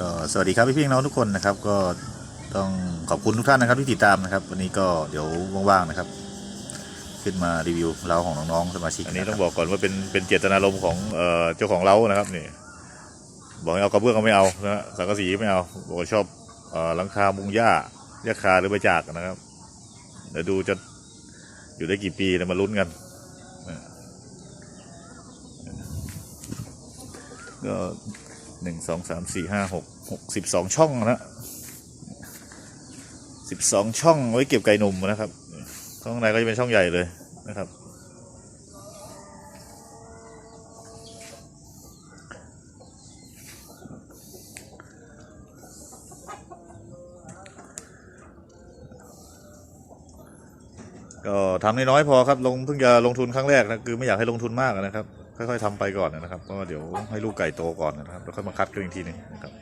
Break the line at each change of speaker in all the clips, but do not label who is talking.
ก็สวัสดีครับพี่พี่น้องทุกคนนะครับ ก็ต้องขอบคุณทุกท่านนะครับที่ติดตามนะครับ วันนี้ก็เดี๋ยวว่างๆนะครับ ขึ้นมารีวิวเล้าของน้องๆสมาชิก
อันนี้ต้องบอกก่อนว่าเป็นเป็นเจตนารมณ์ของเจ้าของเล้านะครับนี่บอกให้เอากระเบื้องก็ไม่เอานะฮะสังกะสีไม่เอาบอกว่าชอบหลังคามุงหญ้าหญ้าคาหรือใบจากนะครับเดี๋ยวดูจะอยู่ได้กี่ปีเดี๋ยวมาลุ้นกันก็ หนึ่งสองสามสี่ห้าหกหกสิบสองช่องนะสิบสองช่องไว้เก็บไก่หนุ่มนะครับ ข้างในก็จะเป็นช่องใหญ่เลยนะครับก็ทำน้อยๆพอครับ ลงเพิ่งจะลงทุนครั้งแรกนะคือไม่อยากให้ลงทุนมากนะครับ ค่อยๆทำไปก่อนนะครับเพราะว่าเดี๋ยวให้ลูกไก่โตก่อนนะครับแล้วค่อยมาคัดกันอีกทีหนึงนะครับ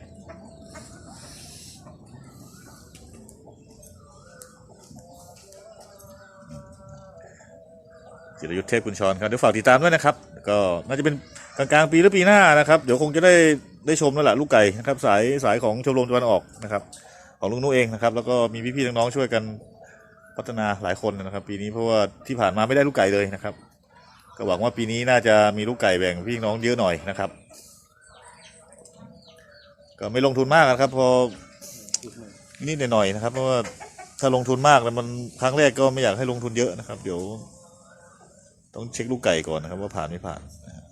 จิรยุทธเทพกุญชรครับเดี๋ยวฝากติดตามด้วยนะครับ ก็น่าจะเป็นกลางๆปีหรือปีหน้านะครับ เดี๋ยวคงจะได้ได้ชมแล้วล่ะลูกไก่นะครับสายสายของชมรมตะวันออกนะครับ ของลุงนุเองนะครับ แล้วก็มีพี่ๆน้องๆช่วยกันพัฒนาหลายคนนะครับ ปีนี้เพราะว่าที่ผ่านมาไม่ได้ลูกไก่เลยนะครับ ก็หวังว่าปีนี้น่าจะมีลูกไก่แบ่งพี่น้องเยอะหน่อยนะครับ ก็ไม่ลงทุนมากนะครับ พอนิดหน่อยนะครับ เพราะว่าถ้าลงทุนมากแล้วมันครั้งแรกก็ไม่อยากให้ลงทุนเยอะนะครับ เดี๋ยว ต้องเช็คลูกไก่ก่อนนะครับ ว่าผ่านไม่ผ่านนะครับ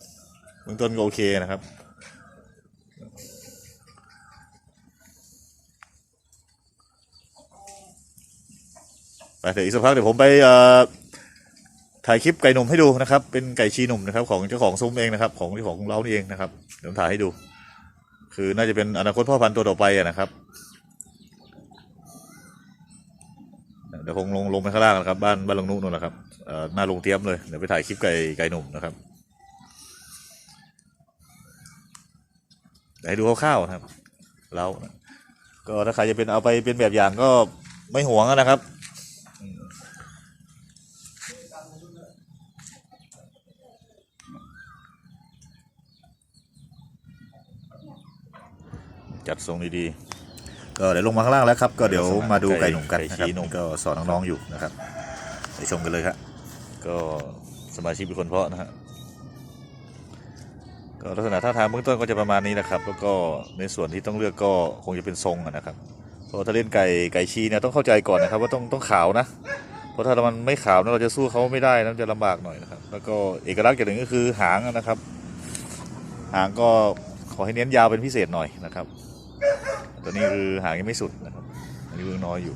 เบื้องต้นก็โอเคนะครับไปเดี๋ยวอีกสักพักเดี๋ยวผมไปเอ่อ ถ่ายคลิปไก่หนุ่มให้ดูนะครับ เป็นไก่ชีหนุ่มนะครับ ของเจ้าของซุ้มเองนะครับ ของที่ของเรานี่เองนะครับเดี๋ยวผมถ่ายให้ดู คือน่าจะเป็นอนาคตพ่อพันธุ์ตัวต่อไปนะครับเดี๋ยวคงลงลงไปข้างล่างนะครับ บ้านบ้านลงนุ่นนนนะครับหน้าลงเตรียมเลยเดี๋ยวไปถ่ายคลิปไก่ไก่หนุ่มนะครับเดี๋ยให้ดูคร่าวๆนะครับเรานะก็ถ้าใครจะเป็นเอาไปเป็นแบบอย่างก็ไม่หวงนะครับ จัดทรงดีๆก็เดี๋ยวลงมาข้างล่างแล้วครับ ก็เดี๋ยวมาดูไก่หนุ่มกันนะค
ไก่
รับ
ชี้หนุ่ม
ก็สอนน้องๆอยู่นะครับไปชมกันเลยครับก็สมาชิกเป็นคนเพาะนะฮะก็ลักษณะท่าทางเบื้องต้นก็จะประมาณนี้นะครับ แล้วก็ในส่วนที่ต้องเลือกก็คงจะเป็นทรงอะนะครับเพราะว่าถ้าเล่นไก่ไก่ชีเนี่ยต้องเข้าใจก่อนนะครับ ว่าต้องต้องขาวนะเพราะถ้ามันไม่ขาวเนี่ยเราจะสู้เขาไม่ได้นะมันจะลำบากหน่อยนะครับ แล้วก็เอกลักษณ์อย่างหนึ่งก็คือหางนะครับ หางก็ขอให้เน้นยาวเป็นพิเศษหน่อยนะครับ ตัวนี้คือหางยังไม่สุดนะครับอันนี้ยังน้อยอยู่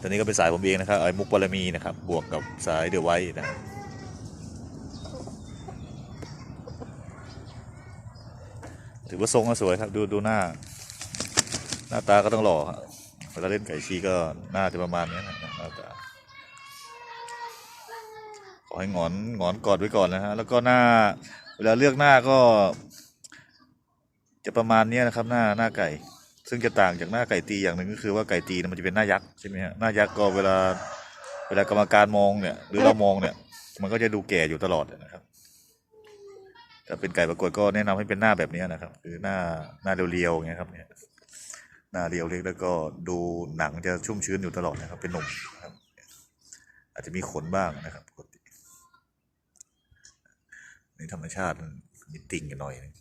ตัวนี้ก็เป็นสายผมเองนะครับไอ้มุกบารมีนะครับ บวกกับสายเดือไว้นะถือว่าทรงก็สวยครับ ดูดูหน้า หน้าตาก็ต้องหล่อครับเวลาเล่นไก่ชีก็หน้าจะประมาณนี้นะหน้าตาขอให้งอนงอนกอดไว้ก่อนนะฮะแล้วก็หน้า เวลาเลือกหน้าก็ จะประมาณนี้นะครับหน้าหน้าไก่ ซึ่งจะต่างจากหน้าไก่ตีอย่างหนึ่งก็คือว่าไก่ตีมันจะเป็นหน้ายักษ์ใช่ไหมฮะหน้ายักษ์ก็เวลาเวลากรรมการมองเนี่ยหรือเรามองเนี่ย มันก็จะดูแก่อยู่ตลอดนะครับถ้าเป็นไก่ประกวดก็แนะนำให้เป็นหน้าแบบนี้นะครับ คือหน้าหน้าเรียวๆอย่างเงี้ยครับเนี่ยหน้าเรียวเล็กแล้วก็ดูหนังจะชุ่มชื้นอยู่ตลอดนะครับ เป็นหนุ่มครับ อาจจะมีขนบ้างนะครับปกติในธรรมชาติมันมีติ่งกันหน่อยนึง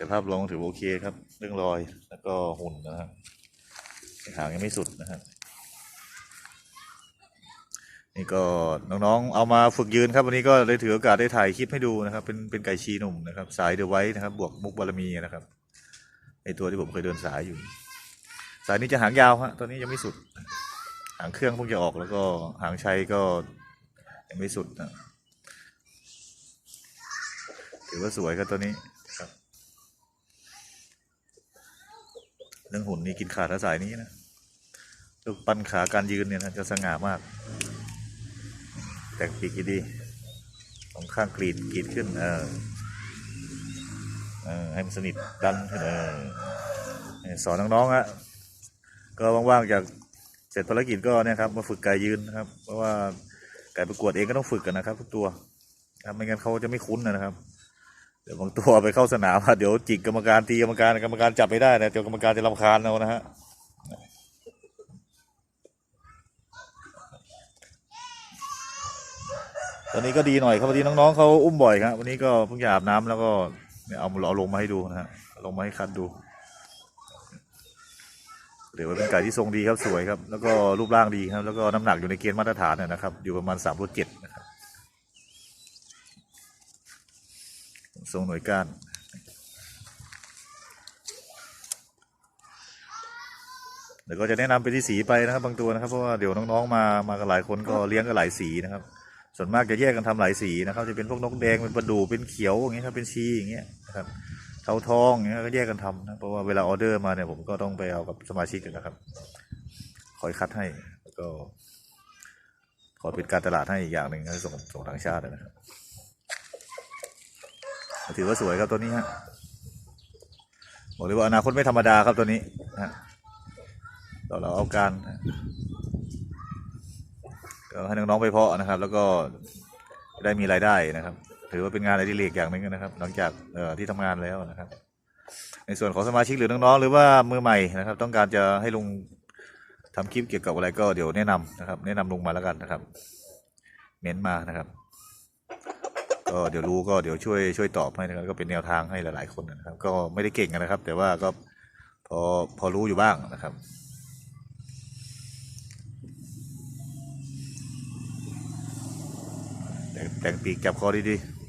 แต่ภาพรวมถือโอเคครับ เรื่องรอยแล้วก็หุ่นนะครับหางยังไม่สุดนะครับนี่ก็น้องๆ เอามาฝึกยืนครับวันนี้ก็เลยถือโอกาสได้ถ่ายคลิปให้ดูนะครับ เป็นเป็นไก่ชีหนุ่มนะครับ สายเดอะไว้นะครับ บวกมุกบารมีนะครับไอตัวที่ผมเคยเดินสายอยู่ สายนี้จะหางยาวฮะตอนนี้ยังไม่สุด หางเครื่องเพิ่งจะออกแล้วก็หางชัยก็ยังไม่สุดนะถือว่าสวยครับตัวนี้ครับ เรื่อง หุ่นนี่กินขาดสายนี้นะลูกปั้นขาการยืนเนี่ยนะจะสง่ามาก แต่งปีกดีสองข้างกรีดกรีดขึ้น เออเออให้มันสนิทดันขึ้นเออสอนน้องๆอะก็ว่างๆจากเสร็จภารกิจก็เนี่ยครับมาฝึกไก่ยืนนะครับ เพราะว่าไก่ประกวดเองก็ต้องฝึกกันนะครับ ทุกตัวครับไม่งั้นเขาจะไม่คุ้นนะครับ ดี๋ยวบางตัวไปเข้าสนามอะเดี๋ยวจิกกรรมการตีกรรมการกรรมการจับไม่ได้นะเดี๋ยวกรรมการจะรำคาญเอานะฮะตอนนี้ก็ดีหน่อยครับพอดีน้องๆเขาอุ้มบ่อยครับวันนี้ก็เพิ่งจะอาบน้ำแล้วก็เนี่ยเอาเอาลงมาให้ดูนะฮะลงมาให้คัดดูเดี๋ยวเป็นไก่ที่ทรงดีครับสวยครับแล้วก็รูปร่างดีครับแล้วก็น้ำหนักอยู่ในเกณฑ์มาตรฐานนะนะครับ อยู่ประมาณสามรเจ็ด นะครับทรงหน่วยก้านเดี๋ยวก็จะแนะนำไปที่สีไปนะครับ บางตัวนะครับ เพราะว่าเดี๋ยวน้องๆมามากันหลายคนก็เลี้ยงกันหลายสีนะครับ ส่วนมากจะแยกกันทำหลายสีนะครับ จะเป็นพวกนกแดงเป็นประดูเป็นเขียวอย่างเงี้ยครับเป็นชีอย่างเงี้ยนะครับเทาทองอย่างเงี้ยก็แยกกันทำนะเพราะว่าเวลาออเดอร์มาเนี่ยผมก็ต้องไปเอากับสมาชิกนะครับคอยคัดให้แล้วก็ขอเป็นการตลาดให้อีกอย่างหนึ่งให้ส่งส่งทางชาตินะครับ ถือว่าสวยครับตัวนี้ฮะบอกเลยว่าอนาคตไม่ธรรมดาครับตัวนี้นะฮะเราเราเอาการก็ให้น้องๆไปเพาะนะครับ แล้วก็ได้มีรายได้นะครับ ถือว่าเป็นงานอดิเรกอย่างหนึ่งนะครับ หลังจากเอ่อที่ทำงานแล้วนะครับ ในส่วนของสมาชิกหรือน้องๆหรือว่ามือใหม่นะครับ ต้องการจะให้ลุงทำคลิปเกี่ยวกับอะไรก็เดี๋ยวแนะนำนะครับ แนะนำลงมาแล้วกันนะครับ เม้นมานะครับ ก็เดี๋ยวรู้ก็เดี๋ยวช่วยช่วยตอบให้นะครับก็เป็นแนวทางให้หลาย ๆ คนนะครับ ก็ไม่ได้เก่งนะครับ แต่ว่าก็พอพอรู้อยู่บ้างนะครับแต่งแต่งปีกจับคอดีๆ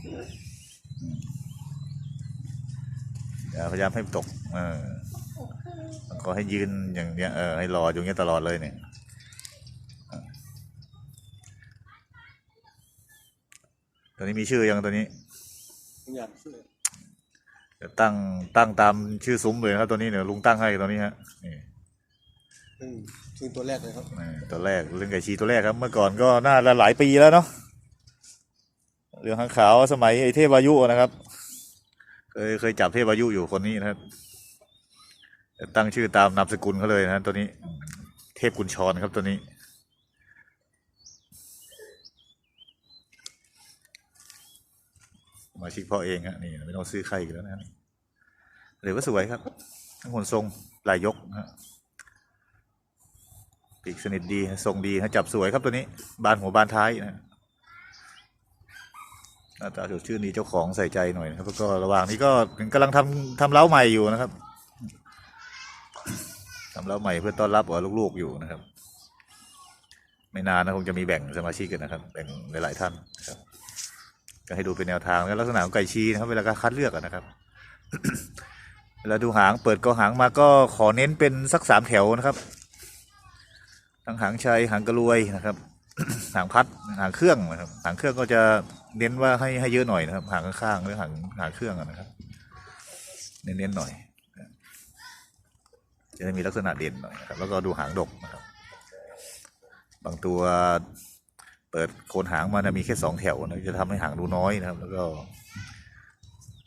พยายามให้ตกเออก็ให้ยืนอย่างเนี้ยเออให้รออยู่อย่างเงี้ยตลอดเลยเนี่ยอะ ตัวนี้มีชื่อยังตัวนี้
อย่างเสื้อ
เดี๋ยวตั้งตั้งตามชื่อซุ้มเลยนะครับตัวนี้เนี่ยลุงตั้งให้ตัวนี้ฮะนี่
ซึ่งซึ่งตัวแรกเลยครับ
นี่ตัวแรกเรื่องไก่ชีตัวแรกครับ เมื่อก่อนก็น่าจะหลายปีแล้วเนาะเรื่องข้างขาวสมัยไอ้เทพวายุนะครับ เคยเคยจับเทพวายุอยู่คนนี้นะครับตั้งชื่อตามนามสกุลเขาเลยนะตัวนี้ เทพกุญชรครับตัวนี้ มาชิกพ่อเองฮะนี่ไม่ต้องซื้อใครอีกแล้วนะหรือว่าสวยครับทั้งคนทรงลายยกฮะปีกสนิทดีทรงดีฮะจับสวยครับตัวนี้ บานหัวบานท้ายนะหน้าตาสดชื่นดีเจ้าของใส่ใจหน่อยนะครับแล้วก็ระหว่างนี้ก็กำลังทำทำเล้าใหม่อยู่นะครับทำเล้าใหม่เพื่อต้อนรับลูกๆอยู่นะครับ ไม่นานนะคงจะมีแบ่งสมาชิกกันนะครับ แบ่งหลายๆท่านนะครับ ก็ให้ดูเป็นแนวทางแล้วลักษณะของไก่ชีนะครับ เวลาการคัดเลือกนะครับ เวลาดูหางเปิดกอหางมาก็ขอเน้นเป็นสักสามแถวนะครับทั้งหางชัยหางกระรวยนะครับ หางพัดหางเครื่องนะครับ หางเครื่องก็จะเน้นว่าให้ให้เยอะหน่อยนะครับ หางข้างๆหรือหางหางเครื่องนะครับ เน้นๆหน่อยจะได้มีลักษณะเด่นหน่อยนะครับ แล้วก็ดูหางดกนะครับ บางตัว เปิดโคนหางมานะมีแค่สองแถวนะจะทำให้หางดูน้อยนะครับ แล้วก็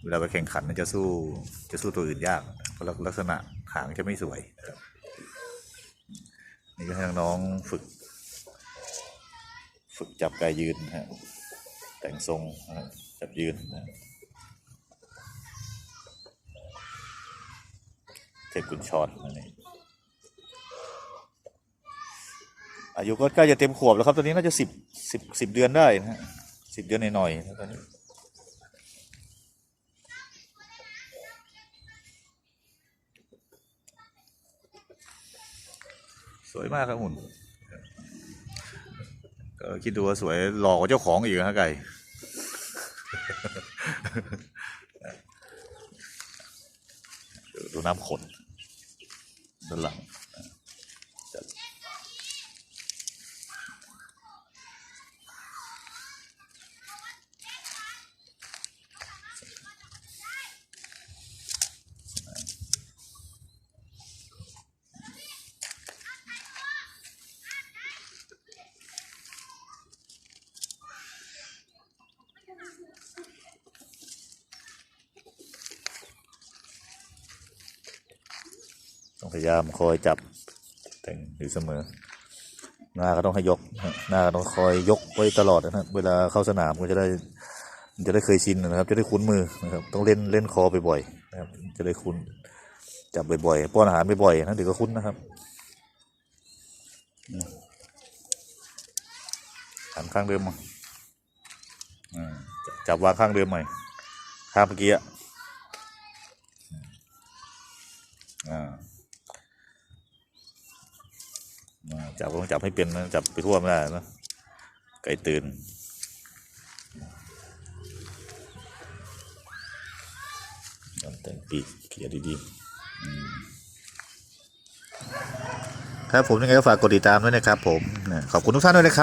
เวลาไปแข่งขันนจะสู้จะสู้ตัวอื่นยากเพราะลักษณะหางจะไม่สวยนะครับนี่ก็ให้น้องฝึก ฝึกจับก่ยืนนะฮะแต่งทรงจับยืนนะเทพกุญชรนั่นเองอายุก็ใกล้จะเต็มขวบแล้วครับ ตอนนี้น่าจะสิบ สิบสิบเดือนได้นะฮะสิบเดือนหน่อยๆนะตอนนี้สวยมากครับหุ่นก็คิดดูว่าสวยหล่อกว่าเจ้าของอีกนะฮะไก่ ดูน้ำขนด้านหลัง พยายามคอยจับแต่งอยู่เสมอ หน้าก็ต้องให้ยก หน้าต้องคอยยกไว้ตลอดนะครับเวลาเข้าสนามก็จะได้จะได้เคยชินนะครับ จะได้คุ้นมือนะครับ ต้องเล่นเล่นคอบ่อยๆนะครับ จะได้คุ้นจับบ่อยๆป้อนอาหารบ่อยๆนะเดี๋ยวก็คุ้นนะครับหันข้างเดิมมาอืมจับวางข้างเดิมใหม่ข้างเมื่อกี้อะอ่าอ่า จับก็ต้องจับให้เป็นนะจับไปทั่วไม่ได้นะไก่ตื่นแต่งปีกเขียดีๆครับผมยังไงก็ฝากกดติดตามด้วยนะครับผมขอบคุณทุกท่านด้วยนะครับ